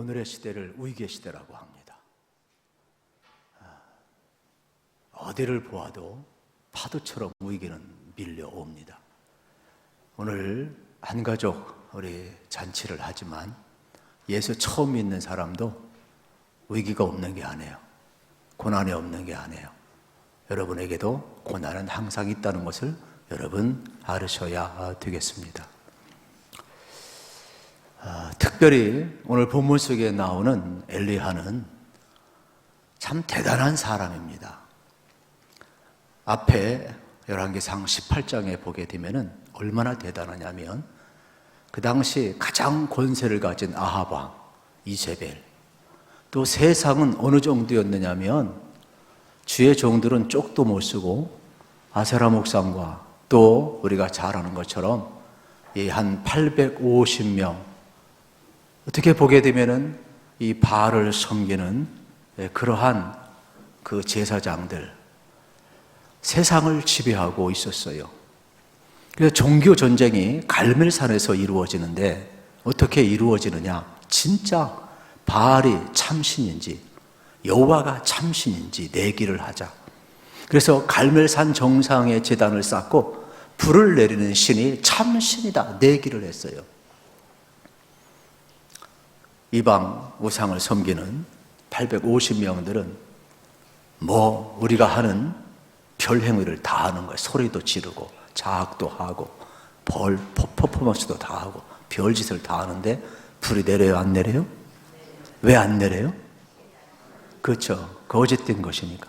오늘의 시대를 위기의 시대라고 합니다. 아, 어디를 보아도 파도처럼 위기는 밀려옵니다. 오늘 한 가족 우리 잔치를 하지만 예수 처음 믿는 사람도 위기가 없는 게 아니에요. 고난이 없는 게 아니에요. 여러분에게도 고난은 항상 있다는 것을 여러분 알으셔야 되겠습니다. 아, 특별히 오늘 본문 속에 나오는 엘리야는 참 대단한 사람입니다. 앞에 열왕기상 18장에 보게 되면은 얼마나 대단하냐면 그 당시 가장 권세를 가진 왕 이세벨 또 세상은 어느 정도였느냐면 주의 종들은 쪽도 못 쓰고 아세라 목상과 또 우리가 잘 아는 것처럼 이 한 850명 어떻게 보게 되면은 이 바알을 섬기는 예, 그러한 그 제사장들 세상을 지배하고 있었어요. 그래서 종교 전쟁이 갈멜산에서 이루어지는데 어떻게 이루어지느냐? 진짜 바알이 참신인지 여호와가 참신인지 내기를 하자. 그래서 갈멜산 정상에 제단을 쌓고 불을 내리는 신이 참신이다 내기를 했어요. 이방 우상을 섬기는 850명들은 뭐 우리가 하는 별 행위를 다 하는 거예요. 소리도 지르고 자학도 하고 벌 퍼포먼스도 다 하고 별짓을 다 하는데 불이 내려요 안 내려요? 왜 안 내려요? 그렇죠. 거짓된 것이니까.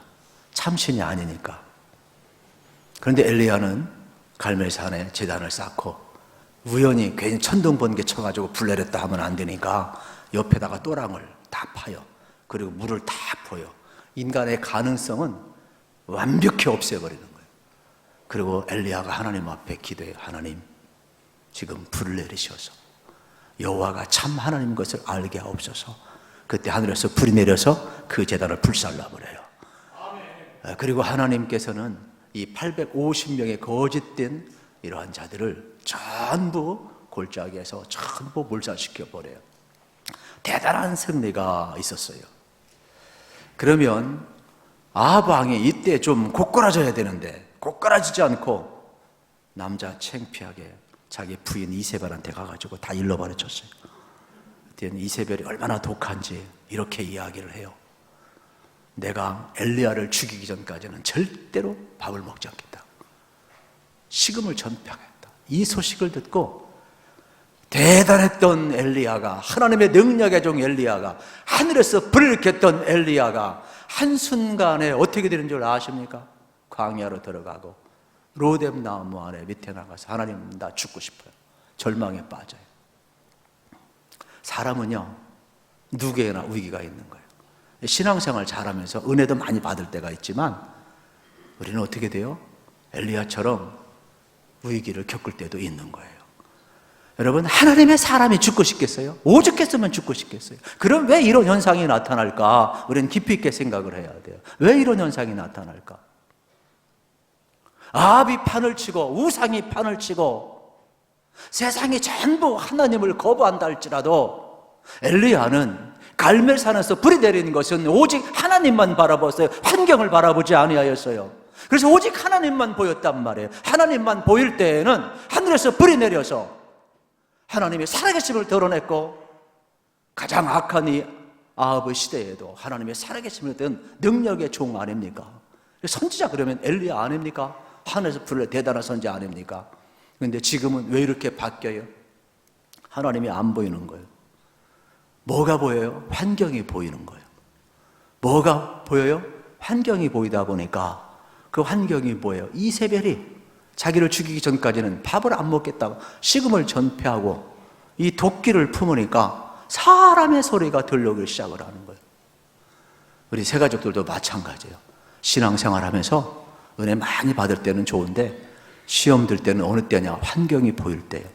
참신이 아니니까. 그런데 엘리야는 갈멜산에 재단을 쌓고 우연히 괜히 천둥 번개 쳐가지고 불 내렸다 하면 안 되니까 옆에다가 또랑을 다 파요. 그리고 물을 다 보여. 인간의 가능성은 완벽히 없애버리는 거예요. 그리고 엘리야가 하나님 앞에 기도해요. 하나님, 지금 불을 내리셔서 여호와가 참 하나님 것을 알게 하옵소서. 그때 하늘에서 불이 내려서 그 재단을 불살라 버려요. 그리고 하나님께서는 이 850명의 거짓된 이러한 자들을 전부 골짜기에서 전부 몰살시켜 버려요. 대단한 승리가 있었어요. 그러면 아합 왕이 이때 좀 고꾸라져야 되는데 고꾸라지지 않고 남자 창피하게 자기 부인 이세벨한테 가가지고 다. 그때 이세벨이 얼마나 독한지 이렇게 이야기를 해요. 내가 엘리야를 죽이기 전까지는 절대로 밥을 먹지 않겠다. 식음을 전폐하겠다. 이 소식을 듣고 대단했던 엘리야가 하나님의 능력의 종 엘리야가 하늘에서 불을 켰던 엘리야가 한순간에 어떻게 되는 줄 아십니까? 광야로 들어가고 로뎀 나무 아래 밑에 나가서 하나님 나 죽고 싶어요. 절망에 빠져요. 사람은요 누구에나 위기가 있는 거예요. 신앙생활 잘하면서 은혜도 많이 받을 때가 있지만 우리는 어떻게 돼요? 엘리야처럼 위기를 겪을 때도 있는 거예요. 여러분 하나님의 사람이 죽고 싶겠어요? 오죽했으면 죽고 싶겠어요? 그럼 왜 이런 현상이 나타날까? 우리는 깊이 있게 생각을 해야 돼요. 왜 이런 현상이 나타날까? 아합이 판을 치고 우상이 판을 치고 세상이 전부 하나님을 거부한다 할지라도 엘리야는 갈멜산에서 불이 내리는 것은 오직 하나님만 바라봤어요. 환경을 바라보지 아니하였어요. 그래서 오직 하나님만 보였단 말이에요. 하나님만 보일 때에는 하늘에서 불이 내려서 하나님의 살아계심을 드러냈고 가장 악한 이 아합의 시대에도 하나님의 살아계심을 든 능력의 종 아닙니까? 선지자 그러면 엘리야 아닙니까? 하늘에서 불을 대단한 선지 아닙니까? 근데 지금은 왜 이렇게 바뀌어요? 하나님이 안 보이는 거예요. 뭐가 보여요? 환경이 보이는 거예요. 뭐가 보여요? 환경이 보이다 보니까 그 환경이 뭐예요? 이세벨이 자기를 죽이기 전까지는 밥을 안 먹겠다고 식음을 전폐하고 이 도끼를 품으니까 사람의 소리가 들려오기 시작을 하는 거예요. 우리 새 가족들도 마찬가지예요. 신앙생활 하면서 은혜 많이 받을 때는 좋은데 시험 들 때는 어느 때냐? 환경이 보일 때예요.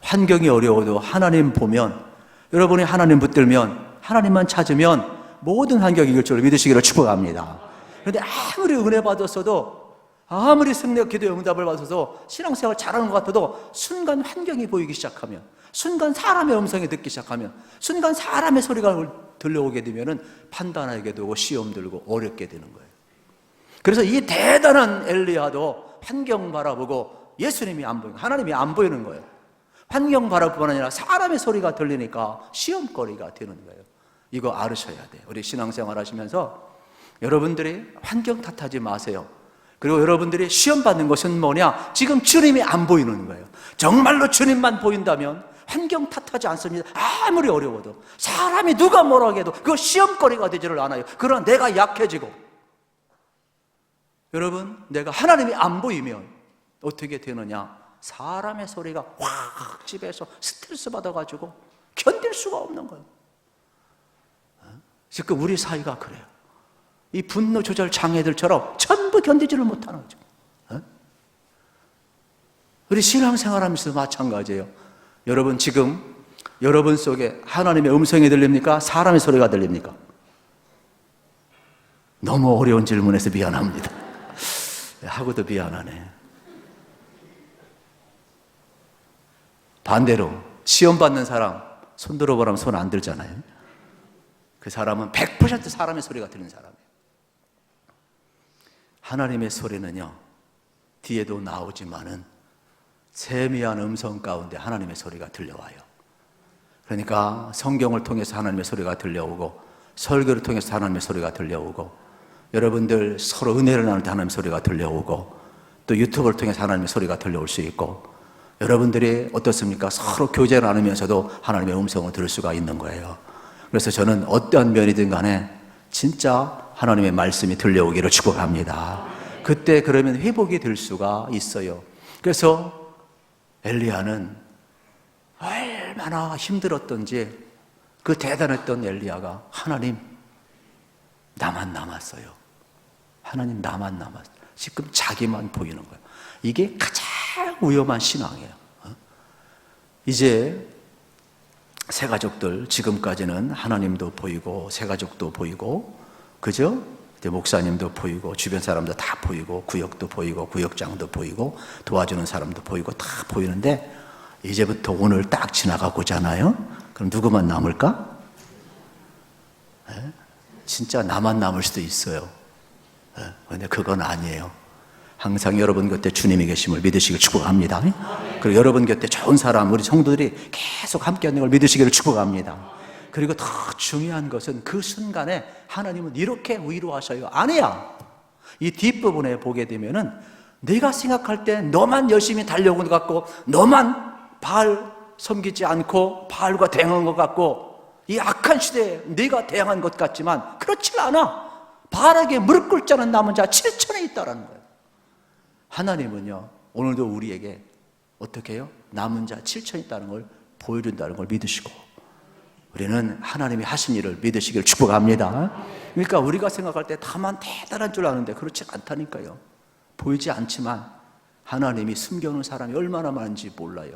환경이 어려워도 하나님 보면 여러분이 하나님 붙들면 하나님만 찾으면 모든 환경이 이길 줄 믿으시기를 축복합니다. 그런데 아무리 은혜 받았어도 아무리 승리가 기도의 응답을 받아서 신앙생활 잘하는 것 같아도 순간 환경이 보이기 시작하면 순간 사람의 음성이 듣기 시작하면 순간 사람의 소리가 들려오게 되면 판단하게 되고 시험 들고 어렵게 되는 거예요. 그래서 이 대단한 엘리야도 환경 바라보고 예수님이 안 보이고 하나님이 안 보이는 거예요. 환경 바라뿐 아니라 사람의 소리가 들리니까 시험거리가 되는 거예요. 이거 알으셔야 돼요. 우리 신앙생활 하시면서 여러분들이 환경 탓하지 마세요. 그리고 여러분들이 시험 받는 것은 뭐냐? 지금 주님이 안 보이는 거예요. 정말로 주님만 보인다면 환경 탓하지 않습니다. 아무리 어려워도 사람이 누가 뭐라고 해도 그거 시험거리가 되지를 않아요. 그러나 내가 약해지고 여러분 내가 하나님이 안 보이면 어떻게 되느냐? 사람의 소리가 확 집에서 스트레스 받아가지고 견딜 수가 없는 거예요. 지금 우리 사이가 그래요. 이 분노 조절 장애들처럼 전부 견디지를 못하는 거죠. 어? 우리 신앙생활 하면서 마찬가지예요. 여러분 지금 여러분 속에 하나님의 음성이 들립니까? 사람의 소리가 들립니까? 너무 어려운 질문에서 미안합니다. 하고도 미안하네. 반대로 시험 받는 사람 손 들어보라면 손 안 들잖아요. 그 사람은 100% 사람의 소리가 들리는 사람이에요. 하나님의 소리는요, 뒤에도 나오지만은 세미한 음성 가운데 하나님의 소리가 들려와요. 그러니까 성경을 통해서 하나님의 소리가 들려오고, 설교를 통해서 하나님의 소리가 들려오고, 여러분들 서로 은혜를 나눌 때 하나님의 소리가 들려오고, 또 유튜브를 통해서 하나님의 소리가 들려올 수 있고, 여러분들이 어떻습니까? 서로 교제를 나누면서도 하나님의 음성을 들을 수가 있는 거예요. 그래서 저는 어떠한 면이든 간에 진짜 하나님의 말씀이 들려오기를 축복합니다. 그때 그러면 회복이 될 수가 있어요. 그래서 엘리야는 얼마나 힘들었던지 그 대단했던 엘리야가 하나님 나만 남았어요. 하나님 나만 남았어요. 지금 자기만 보이는 거예요. 이게 가장 위험한 신앙이에요. 어? 이제 새 가족들 지금까지는 하나님도 보이고 새 가족도 보이고 그죠? 목사님도 보이고 주변 사람도 다 보이고 구역도 보이고 구역장도 보이고 도와주는 사람도 보이고 다 보이는데 이제부터 오늘 딱 지나가고잖아요. 그럼 누구만 남을까? 에? 진짜 나만 남을 수도 있어요. 에? 근데 그건 아니에요. 항상 여러분 곁에 주님이 계심을 믿으시길 축복합니다. 그리고 여러분 곁에 좋은 사람, 우리 성도들이 계속 함께 하는 걸 믿으시기를 축복합니다. 그리고 더 중요한 것은 그 순간에 하나님은 이렇게 위로하셔요. 아니야. 이 뒷부분에 보게 되면은 내가 생각할 때 너만 열심히 달려온 것 같고 너만 바알 섬기지 않고 바알과 대응한 것 같고 이 악한 시대에 네가 대항한 것 같지만 그렇지 않아. 바알에게 무릎 꿇지 않은 남은 자 7천에 있다라는 거예요. 하나님은요, 오늘도 우리에게 어떻게 해요? 남은 자 7천 있다는 걸 보여준다는 걸 믿으시고, 우리는 하나님이 하신 일을 믿으시길 축복합니다. 그러니까 우리가 생각할 때 다만 대단한 줄 아는데 그렇지 않다니까요. 보이지 않지만 하나님이 숨겨놓은 사람이 얼마나 많은지 몰라요.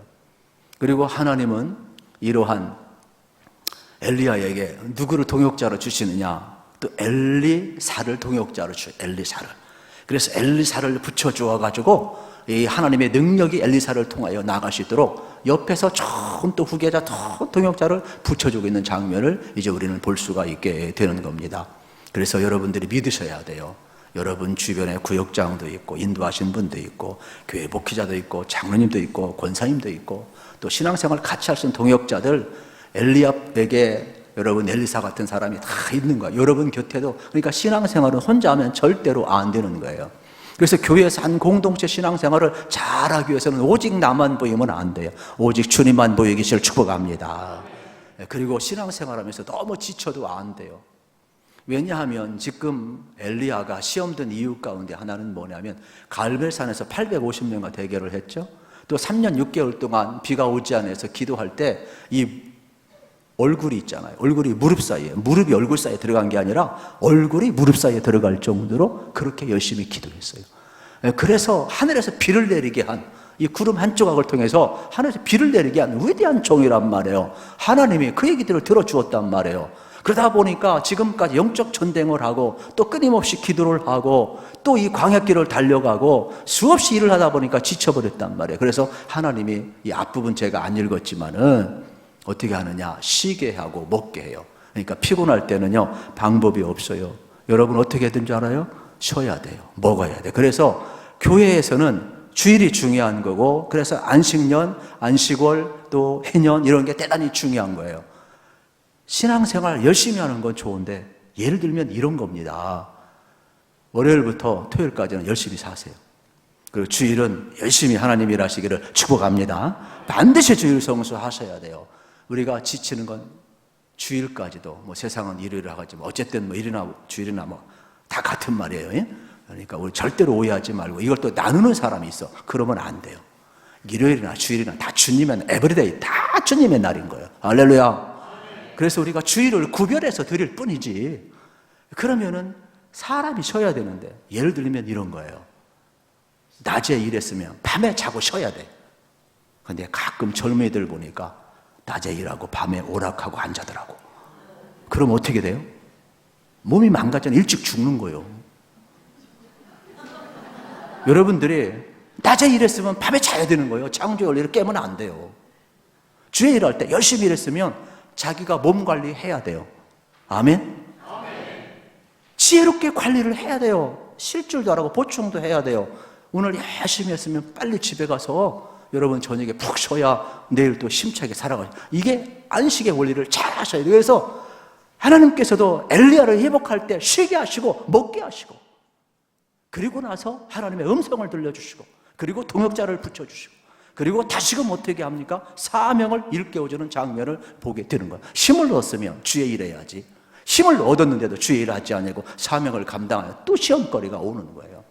그리고 하나님은 이러한 엘리야에게 누구를 동역자로 주시느냐? 또 엘리사를 동역자로 주 엘리사를. 그래서 엘리사를 붙여 주어 가지고 이 하나님의 능력이 엘리사를 통하여 나갈 수 있도록 옆에서 처음 또 후계자 또 동역자를 붙여주고 있는 장면을 이제 우리는 볼 수가 있게 되는 겁니다. 그래서 여러분들이 믿으셔야 돼요. 여러분 주변에 구역장도 있고 인도하신 분도 있고 교회 목회자도 있고 장로님도 있고 권사님도 있고 또 신앙생활 같이 있는 동역자들 엘리압에게 여러분 엘리사 같은 사람이 다 있는 거예요. 여러분 곁에도 그러니까 신앙생활은 혼자 하면 절대로 안 되는 거예요. 그래서 교회에서 한 공동체 신앙생활을 잘하기 위해서는 오직 나만 보이면 안 돼요. 오직 주님만 보이기를 축복합니다. 그리고 신앙생활하면서 너무 지쳐도 안 돼요. 왜냐하면 지금 엘리야가 시험 든 이유 가운데 하나는 뭐냐면 갈멜산에서 850명과 대결을 했죠. 또 3년 6개월 동안 비가 오지 않아서 기도할 때 이 얼굴이 있잖아요. 얼굴이 무릎 사이에, 무릎이 얼굴 사이에 들어간 게 아니라 얼굴이 무릎 사이에 들어갈 정도로 그렇게 열심히 기도했어요. 예, 그래서 하늘에서 비를 내리게 한 이 구름 한 조각을 통해서 하늘에서 비를 내리게 한 위대한 종이란 말이에요. 하나님이 그 얘기들을 들어주었단 말이에요. 그러다 보니까 지금까지 영적 전쟁을 하고 또 끊임없이 기도를 하고 또 이 광야길을 달려가고 수없이 일을 하다 보니까 지쳐버렸단 말이에요. 그래서 하나님이 이 앞부분 제가 안 읽었지만은 어떻게 하느냐? 쉬게 하고 먹게 해요. 그러니까 피곤할 때는요, 방법이 없어요. 여러분 어떻게 된줄 알아요? 쉬어야 돼요. 먹어야 돼요. 그래서 교회에서는 주일이 중요한 거고, 그래서 안식년, 안식월, 또 해년 이런 게 대단히 중요한 거예요. 신앙생활 열심히 하는 건 좋은데, 예를 들면 이런 겁니다. 월요일부터 토요일까지는 열심히 사세요. 그리고 주일은 열심히 하나님 일하시기를 축복합니다. 반드시 주일 성수 하셔야 돼요. 우리가 지치는 건 주일까지도 뭐 세상은 일요일 하겠지만 어쨌든 뭐 일이나 주일이나 뭐 다 같은 말이에요. 예? 그러니까 우리 절대로 오해하지 말고 이걸 또 나누는 사람이 있어. 그러면 안 돼요. 일요일이나 주일이나 다 주님의 에브리데이 다 주님의 날인 거예요. 할렐루야. 그래서 우리가 주일을 구별해서 드릴 뿐이지. 그러면은 사람이 쉬어야 되는데 예를 들면 이런 거예요. 낮에 일했으면 밤에 자고 쉬어야 돼. 근데 가끔 젊은이들 보니까 낮에 일하고 밤에 오락하고 앉아더라고. 그럼 어떻게 돼요? 몸이 망가져 일찍 죽는 거예요. 여러분들이 낮에 일했으면 밤에 자야 되는 거예요. 창조의 원리를 깨면 안 돼요. 주에 일할 때 열심히 일했으면 자기가 몸 관리해야 돼요. 아멘? 지혜롭게 관리를 해야 돼요. 쉴 줄도 알고 보충도 해야 돼요. 오늘 열심히 했으면 빨리 집에 가서 여러분 저녁에 푹 쉬어야 내일 또 심차게 살아가요. 이게 안식의 원리를 잘 하셔야 돼요. 그래서 하나님께서도 엘리야를 회복할 때 쉬게 하시고 먹게 하시고 그리고 나서 하나님의 음성을 들려주시고 그리고 동역자를 붙여주시고 그리고 다시금 어떻게 합니까? 사명을 일깨워주는 장면을 보게 되는 거예요. 힘을 얻으면 주의 일해야지. 힘을 얻었는데도 주의 일하지 않고 사명을 감당하여 또 시험거리가 오는 거예요.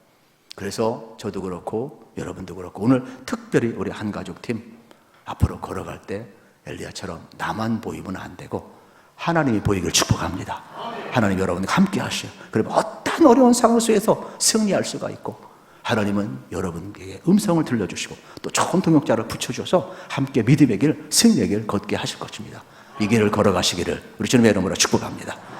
그래서 저도 그렇고 여러분도 그렇고 오늘 특별히 우리 한 가족 팀 앞으로 걸어갈 때 엘리야처럼 나만 보이면 안 되고 하나님이 보이길 축복합니다. 하나님 여러분과 함께 하셔. 그러면 어떤 어려운 상황 속에서 승리할 수가 있고 하나님은 여러분에게 음성을 들려주시고 또 좋은 동역자를 붙여줘서 함께 믿음의 길, 승리의 길 걷게 하실 것입니다. 이 길을 걸어가시기를 우리 주님의 이름으로 축복합니다.